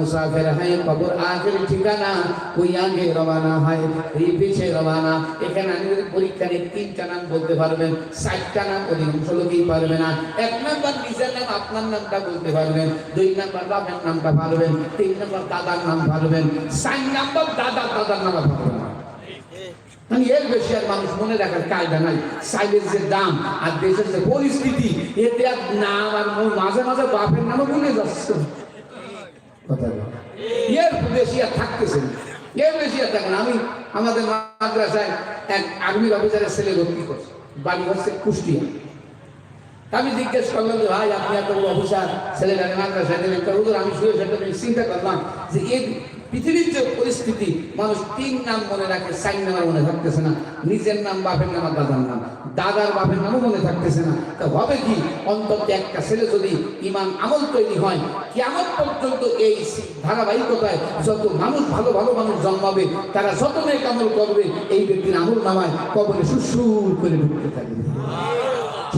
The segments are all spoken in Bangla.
মুসাফির হয়, কবর আখের ঠিকানা ওই আগে রওনা হয়? ওই পিছে রওনা। এখানে আমি পরীক্ষা নিয়ে তিনটা নাম বলতে পারবেন ষাটটা নাম অধিকাংশ লোকই পারবে না। এক নাম্বার নিজের নাম, আপনার নামটা বলতে পারবেন দুই নাম্বার বাবার নামটা পারবেন তিন নাম্বার দাদার নাম পারবেন চার নাম্বার দাদা, দাদার নাম পারবেন মানে এর বেশি আর মানুষ মনে রাখার কায়দা নাই। সাইলের যে দাম আর দেশের যে পরিস্থিতি, এতে আর নাম আর মাঝে মাঝে বাপের নামও ভুলে যাচ্ছে। এর বেশি আর থাকতেছে এর বেশি আর থাকে আমি আমাদের মাদ্রাসায় এক আর্মি অফিসারের ছেলে ভর্তি করছে। বাড়ি হচ্ছে আমি জিজ্ঞেস করলাম যে, ভাই, আপনি এত বড় অফিসার, ছেলেটাকে মাদ্রাসায় আমি শুয়ে সেটা চিন্তা করলাম যে এই পৃথিবীর যে পরিস্থিতি, মানুষ তিন নাম মনে রাখে, চার নাম মনে থাকতেছে না। নিজের নাম, বাপের নাম আর দাদার নাম। দাদার বাপের নামও মনে থাকতেছে না। তা হবে কি? অন্তত একটা ছেলে যদি ইমান আমল তৈরি হয় কেমন পর্যন্ত এই ধারাবাহিকতায় যত মানুষ ভালো ভালো মানুষ জন্মাবে, তারা যত নেক আমল করবে, এই ব্যক্তির আমল নামায় কবরে সুসুর করে ঢুকতে থাকবে।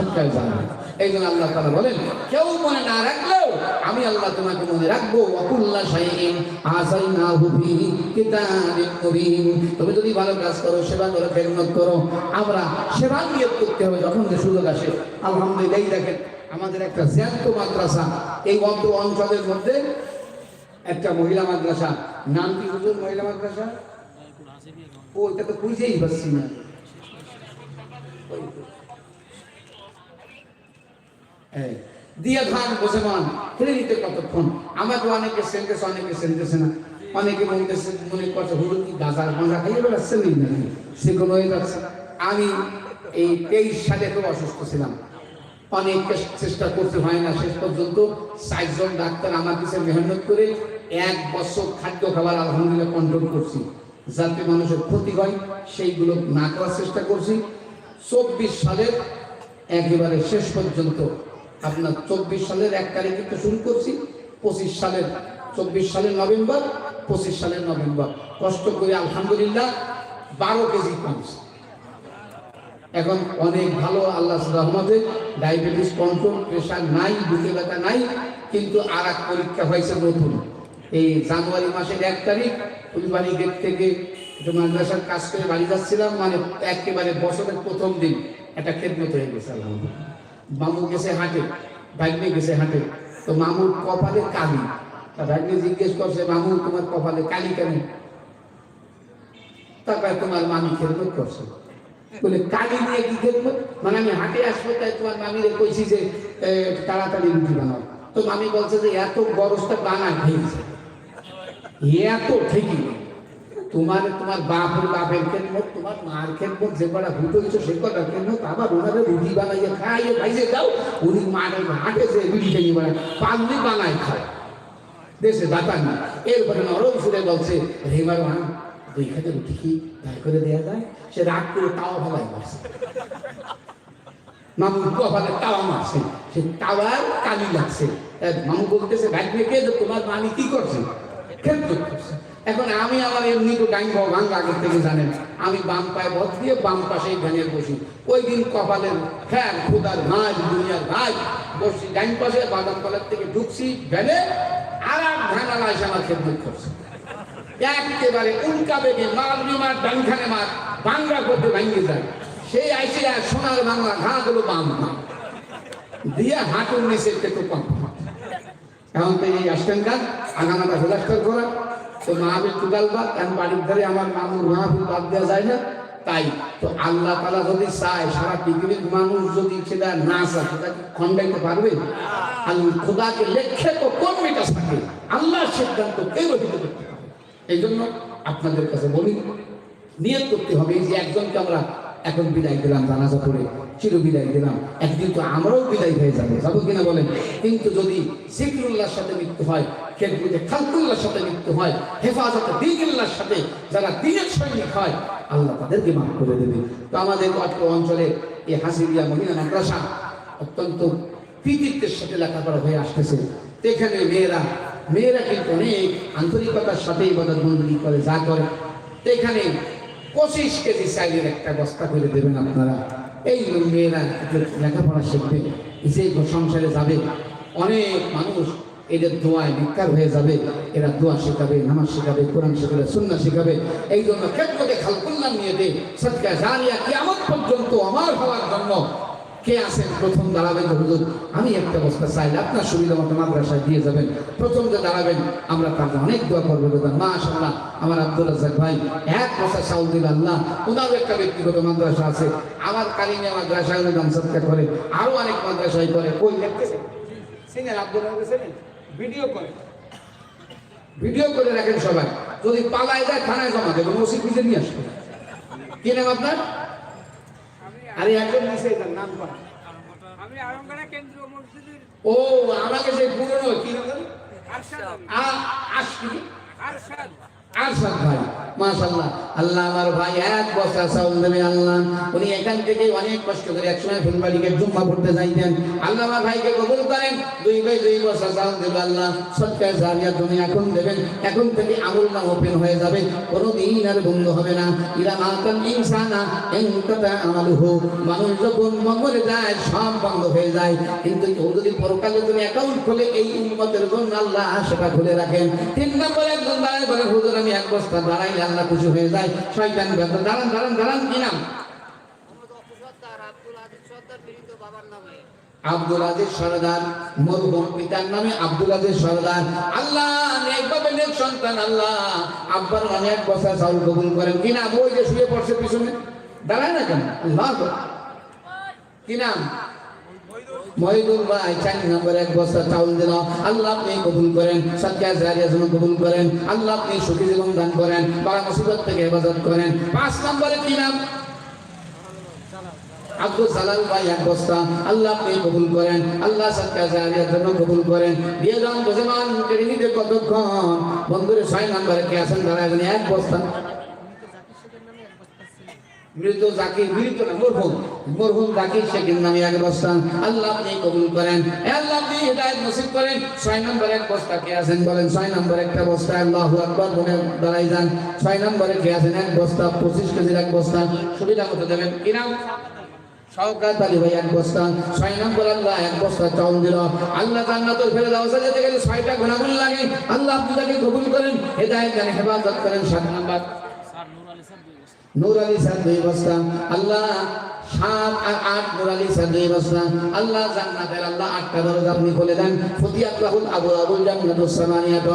সত্যি জানবে এই জন্য আল্লাহ তারা বলেন, কেউ মনে না রাখলেও আমি আল্লাহ তোমাকে মনে রাখব। অকুল্লা শাইইন আসাইনাহু ফি কিতাবিন মুবিন। তুমি যদি ভালো কাজ করো, সেবা করো, খেদমত করো, আমরা সেবা নিয়ত করতে হবে যখন যে সুযোগ আসে। আলহামদুলিল্লাহ দেখেন, আমাদের একটা জ্যান্ত মাদ্রাসা। এই অন্ত অঞ্চলের মধ্যে একটা মহিলা মাদ্রাসা। নাম কি হুজুর মহিলা মাদ্রাসা? ও, এটা তো বুঝেই পাচ্ছি না। দিয়ে ধান বসে মান ফেলে দিতে কতক্ষণ? আমাকে অনেকে সেন্টেছে অনেকে সেন্টেছে না। অনেকে বলতেছে, মনে করছে হুড়ো কি গাজার মাজা খাইয়ে বেড়াচ্ছে নেই নাকি সে কোনো হয়ে যাচ্ছে আমি এই তেইশ সালে তো অসুস্থ ছিলাম। অনেক চেষ্টা করতে হয় না। শেষ পর্যন্ত ষাটজন ডাক্তার আমার কাছে মেহনত করে এক বছর খাদ্য খাবার আলহামদুলিল্লাহ কন্ট্রোল করছি। যাতে মানুষের ক্ষতি হয়, সেইগুলো না করার চেষ্টা করছি। চব্বিশ সালের একেবারে শেষ পর্যন্ত আপনার চব্বিশ সালের এক তারিখ থেকে শুরু করছি, পঁচিশ সালের, চব্বিশ সালের নভেম্বর, পঁচিশ সালের নভেম্বর। কষ্ট করে আলহামদুলিল্লাহ বারো কেজি কমছে। এখন অনেক ভালো, আল্লাহ রহমতে ডায়াবেটিস কন্ট্রোল, প্রেশার নাই, বুকে ব্যথা নাই, কিন্তু আর এক পরীক্ষা হয়েছে নতুন। এই জানুয়ারি মাসের এক তারিখ, ফুলবাড়ি গেট থেকে মাদ্রাসার কাজ করে বাড়ি যাচ্ছিলাম মানে একেবারে বছরের প্রথম দিন। একটা খেদমত হয়ে গেছে, আলহামদুলিল্লাহ। মামু গেছে হাটে, ভাগ্নে গেছে হাটে। তো মামুর কপালে কালি। তা ভাগ্নে জিজ্ঞেস করছে মামু তোমার কপালে কালি কেন? তারপরে তোমার মামি খেদমত করছে। বলে, কালি নিয়ে কি খেদমত? মানে আমি হাটে আসব, তাই তোমার মামিরে কইছি যে তাড়াতাড়ি রুটি বানাও। তো মামি বলছে যে, এত গরজটা বানায় খেয়েছে এত ঠিকই। তোমার তোমার বাপের বাপের খেদমত তোমার মার খেদমত যে কটা হুট হয়েছে, সে কটা খেদমত আবার ওনারা রুটি বানাইয়ে খাইয়ে খাইয়ে দাও, উনি মাঠে হাটে যে রুটি খেয়ে বেড়ায়, পাগলি বানায় খায়। দেশে বাতান এরপরে নরম সুরে বলছে রেমার মা দুই খাতে রুটি কি দায় করে দেওয়া যায়? সে রাগ করে তাওয়া ভালাই মারছে। মামু কপালে তাওয়া মারছে। সে তাওয়ার কালি লাগছে। মামু বলতেছে, ভাগ্নে, কে যে তোমার মামি কি করছে? খেদমত করছে। এখন আমি আমার এমনি তো ডাইন ভাঙ আগের থেকে জানেন, আমি বাম পায়ে বধ দিয়ে বাম পাশেই ভ্যানের বসি। ওই দিন কপালের ফ্যান, খুদার ভাই, দুনিয়ার ভাই, বসছি ডাইন পাশে, বাদাম কলার থেকে ঢুকছি ভ্যানে আর এক ভ্যান আলা এসে আমার খেদমত করছে। একেবারে উল্কা বেগে মাল বিমার ডানখানে মার বাংলা করতে ভাঙিয়ে যায়। সেই আইসে আর সোনার বাংলা ঘা গুলো বাম দিয়ে হাঁটুর নিচে কম এখন তো এই আসতেন কাজ ফিলাস্টার করা তো মাহবিল টুকাল বাদ কারণ বাড়ির ধারে আমার মামুর মাহবিল বাদ দেওয়া যায় না। তাই তো আল্লাহ তালা যদি চায়, সারা পৃথিবীর মানুষ যদি সেটা না চায়, সেটা খণ্ডাইতে পারবে? আল্লাহ খোদাকে লেখে তো কোন মেটা থাকে? আল্লাহর সিদ্ধান্ত কেউ রহিত করতে এই জন্য আপনাদের কাছে বলি, নিয়ত করতে হবে যে একজনকে আমরা এখন বিদায় দিলাম জানাজা করে চির বিদায় দিলাম। একদিন তো আমরাও বিদায় হয়ে যাব। যাব কিনা বলেন? কিন্তু যদি জিকরুল্লাহর সাথে মৃত্যু হয় খেলকুতে খালকুল্লাহর সাথে মৃত্যু হয়, হেফাজতে দিনুল্লাহর সাথে যারা দিনের সৈনিক হয়, আল্লাহ তাদেরকে মাফ করে দেবে। তো আমাদের অত্র অঞ্চলে এই হাসিরিয়া মহিলা মাদ্রাসা অত্যন্ত কৃতিত্বের সাথে লেখাপড়া হয়ে আসতেছে। এখানে মেয়েরা মেয়েরা কিন্তু অনেক আন্তরিকতার সাথে ইবাদত করে, যা করে। এখানে পঁচিশ কেজি চাইলের একটা বস্তা করে দেবেন আপনারা। এই মেয়েরা লেখাপড়া শিখবে এসে সংসারে যাবে। অনেক মানুষ এদের দোয়ায় বিকার হয়ে যাবে। এরা দোয়া শেখাবে, নামাজ শেখাবে, কোরআন শেখাবে সুন্না শেখাবে। এই জন্য ক্ষেত্রকে খালকুল্লা নিয়ে দে সৎকা জানিয়া কিয়ামত পর্যন্ত আমার হওয়ার জন্য কে আছেন প্রথম দাঁড়াবেন হুজুর। আমি একটা বস্তা চাইলে আপনার সুবিধা মতো মাদ্রাসায় দিয়ে যাবেন। প্রথম যে দাঁড়াবেন, আমরা জন্য অনেক দোয়া করব বেতন মাশাআল্লাহ, আমার আব্দুল রাজ্জাক ভাই এক বস্তা চাউল দিল আল্লাহ। ওনারও একটা ব্যক্তিগত মাদ্রাসা আছে। আমার কালিমিয়া মাদ্রাসায় উনি দান করে আরও অনেক মাদ্রাসায় করে। কই দেখতেছেন আব্দুল ভিডিও করে। ভিডিও করে রাখেন সবাই। যদি পালায় যায় থানায় জমা দেবেন ওসি খুঁজে নিয়ে আসবে। কি নাম আপনার? আরে একজন নিচে তার নাম করা। আমি আরঙ্গনা কেন্দ্রীয় মসজিদের ও আমাকে সেই পুরনো কি নাম? আরশাদ। আরশাদ। আরশাদ ভাই মাশাআল্লাহ। আল্লাহ আমার ভাই এক বস্তা চাউল দেবে, আল্লাহ। উনি এখান থেকে অনেক কষ্ট করে একসময় ফুলবাড়িকে জুম্মা পড়তে যাইতেন। আল্লাহ আমার ভাইকে কবুল করেন। দুই ভাই দুই বস্তা চাউল দেবে, আল্লাহ। সৎকার জারিয়া তুমি এখন দেবেন। এখন থেকে আমল না ওপেন হয়ে যাবে। কোনোদিন আর বন্ধ হবে না। ইরা মাতান ইনসানা এনকাতা আমালুহু। মানুষ যখন মরে যায়, সব বন্ধ হয়ে যায়। কিন্তু যদি পরকালে তুমি অ্যাকাউন্ট খুলে, এই উন্মতের জন্য আল্লাহ সেটা খুলে রাখেন। তিন নম্বরে একজন দাঁড়ায় বলে, হুজুর, আমি এক বস্তা দাঁড়াই আল্লাহ খুশি হয়ে যায়। শয়তান দাঁড়ান দাঁড়ান দাঁড়ান কি নাম আব্দুল আজিজ সরদার মরহুম পিতার নামে আব্দুল আজিজ সরদার আল্লাহ নেক বাবা নেক সন্তান, আল্লাহ। আব্বার অনেক বছর চাউল কবুল করেন। কি নাম? ওই যে শুয়ে পড়ছে পিছনে। দাঁড়ায় না কেন? আল্লাহ। কি নাম? মহিদুল ভাই, চার নম্বর এক বস্তা চাউল দিল। আল্লাহ আপনি কবুল করেন, সৎকার জারিয়া যেন কবুল করেন। আল্লাহ আপনি সুখী জীবন দান করেন বাবা মুসিবত থেকে হেফাজত করেন। পাঁচ নম্বরে কি নাম? আব্দুল সালাম ভাই, এক বস্তা। আল্লাহ আপনি কবুল করেন, আল্লাহ জন্য কবুল করেন। কেড়ে নিতে কতক্ষণ বন্ধুরে ছয় নম্বরে কে আছেন এক বস্তা। মৃত জাকির মৃত না, মরহুম। মরহুম জাকির শেখের নামে এক বস্তা আল্লাহ আপনি কবুল করেন। আল্লাহ আপনি হেদায়েত নসিব করেন। ছয় নম্বর বস্তা কে আছেন বলেন? ছয় নম্বর একটা বস্তা, আল্লাহু আকবার বলে দাঁড়াই যান। ছয় নম্বরে কে আছেন? এক বস্তা, পঁচিশ কেজির এক বস্তা। সুবিধা মতো দেবেন। কি নাম? সওকাত আলী ভাই, এক বস্তা। আল্লাহ, এক বস্তা আল্লাহ জান্নাতুল ফেরদাউসে যেতে গেলে ছয়টা গুণাগুণ লাগে। আল্লাহ আপনি তাকে কবুল করেন। হেদায়েত জানে হেফাজত করেন সাত নম্বর। স্যার দুই বস্তা, আল্লাহ সাত আর আট নূর আলী স্যার দুই বস্তা, আল্লাহ জান্নাতের, আল্লাহ আটটা দরজা আপনি খুলে দেন। ফতিয়াত লাহুল আবু আবুল জান্নাতুস সামানিয়াত।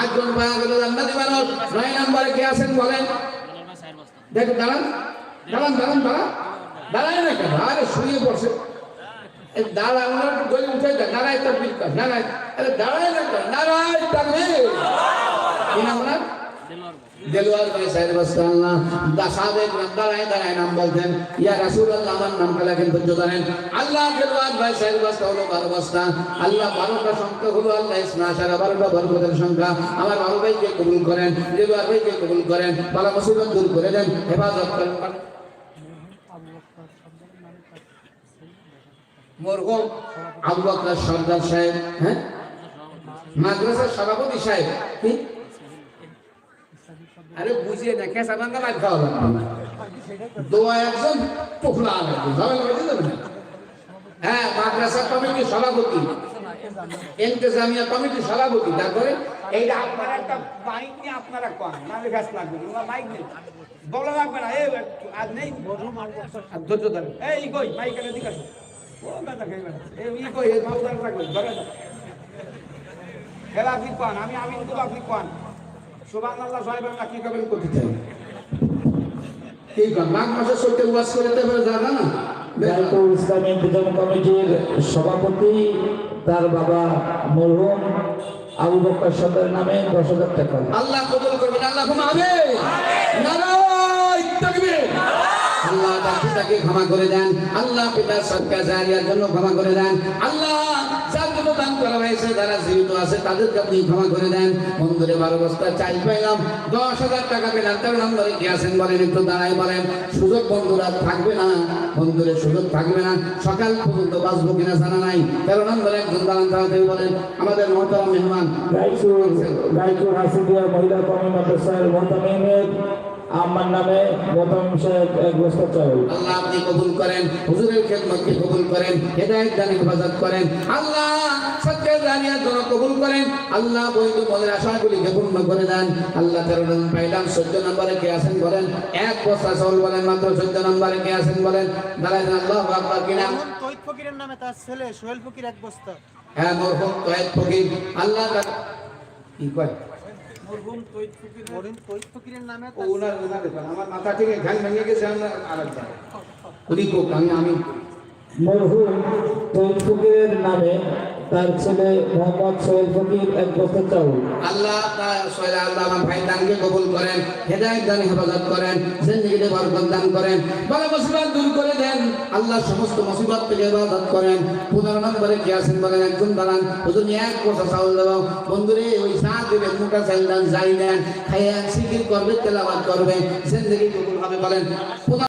আটজন পাওয়া গেল জান্নাতি মানুষ নয় নম্বরে কে আছেন বলেন? দেখো দাঁড়ান। দাঁড়ান দাঁড়ান দাঁড়ান। দাঁড়ায় না কেন? আরে শুয়ে পড়ছে। এই দাঁড়ায় তার দাঁড়ায় না দাঁড়ায় ওনার? দেলোয়ার ভাই সাহেব আল্লাহ দা সাহেব দাঁড়ায় দাঁড়ায় নাম বলতেন, ইয়া রাসূলুল্লাহ, আমার কালা কিন্তু জানেন আল্লাহ দেলোয়ার ভাই সাহেব বস্তা হলো বারো আল্লাহ বারোটা সংখ্যা হলো আল্লাহ ইসনা, সারা বারোটা বরকতের সংখ্যা। আমার বারো ভাইকে কবুল করেন, দেলোয়ার ভাইকে কবুল করেন, বালা মুসিবত দূর করে দেন, হেফাজত করেন। মরহুম আবু বকর সর্দার সাহেব হ্যাঁ? মাদ্রাসার সভাপতি সাহেব, কি? আরে বুঝিয়ে না কেসা বাঙ্গা লাগ খাওয়া লাগবে না। দোয়া একজন পোখলা লাগবে ঝামেলা করে না। হ্যাঁ মাদ্রাসা কমিটির সভাপতি ইন্তেজামিয়া কমিটির সভাপতি তারপরে এইটা আপনারা একটা মাইক নিয়ে আপনারা কোন নালে গাছ লাগবে ওরা মাইক নেই। বলা লাগবে না এই আজ নেই। আর ধৈর্য ধরেন। এই কই মাইক এনে দিকে আসো। ও গাদা খাই এই কই এই মাউদার রাখবে ধরে না খেলা আপনি কোন আমি আমি কিন্তু আপনি কোন সুবহান আল্লাহ সাহেব আমরা কি করবেন করতে চাই কি কর মাঘ মাসে সত্যি ওয়াজ করে দিতে পারে যাবে না? জাতীয় ইসলামী বিধান কমিটির সভাপতি তার বাবা মরহুম আবু বক্কর সদর নামে দশ হাজার টাকা। আল্লাহ কবুল করবেন আল্লাহ ঘুমাবে আল্লাহ পিতাকে ক্ষমা করে দেন আল্লাহ পিতার সৎকার জারিয়ার জন্য ক্ষমা করে দেন আল্লাহ দান করা হয়েছে, যারা জীবিত আছে, তাদেরকে আপনি ক্ষমা করে দেন। বন্ধুরে, বারো বস্তা চাল পাইলাম। দশ হাজার টাকা পেলাম। তেরো নম্বরে কি আছেন বলেন, একটু দাঁড়াই বলেন। সুযোগ বন্ধুরা থাকবে না। বন্ধুরে, সুযোগ থাকবে না। সকাল পর্যন্ত বাঁচবো কিনা জানা নাই। তেরো নম্বরে একজন দাঁড়ান তাড়াতাড়ি বলেন। আমাদের মহতারাম মেহমান। রায়চুর রায়চুর হাসিদিয়া মহিলা কমি মাদ্রাসার মোতামিমের আমার নামে মোতামিম সাহেব এক বস্তা চাউল আল্লাহ আপনি কবুল করেন হুজুরের খেদমতকে কবুল করেন হেদায়েত দান হেফাজত করেন। আল্লাহ সত্যের জানিয়া যেন কবুল করেন। আল্লাহ বৈধ মনের আশাগুলিকে পূর্ণ করে দেন। আল্লাহ তেরো নম্বর পাইলাম চোদ্দ নম্বরে কে আছেন বলেন? এক বস্তা চাউল বলেন মাত্র চোদ্দ নম্বরে কে আছেন বলেন? দাঁড়ায় আল্লাহ আকবার কিনা এমন তৈত ফকিরের নামে তার ছেলে সোহেল ফকির এক বস্তা হ্যাঁ মরহুম তয়েব ফকির। আল্লাহ কি কয়? মরহুম তৈত ফকির মরহুম তৈত ফকিরের নামে ও ওনার ওনার আমার মাথা থেকে ঘাম ভেঙে গেছে আমরা আরেকবার। উনি কোক আমি আমি মরহুম ফকিরের নামে তার ছেলে মোহাম্মদ সোহেল ফকির এক বছর চাউল আল্লাহ তা- সয়লা আল্লাহ আমার ভাই দানকে কবুল করেন, হেদায়েত দান, হেফাজত করেন, জিন্দেগিতে বরকত দান করেন, বড় মুসিবত দূর করে দেন, আল্লাহ সমস্ত মুসিবত থেকে ইবাদত করেন। পনেরো নম্বরে কে আছেন বলেন, একজন দাঁড়ান হুজুর এক বছর চাউল দেব। বন্ধুরে, ওই চা দেবেন মুখা চাল দান যাই দেন, খাইয়া সিকির করবে তেলাবাদ করবে, জিন্দেগি কবুল হবে বলেন।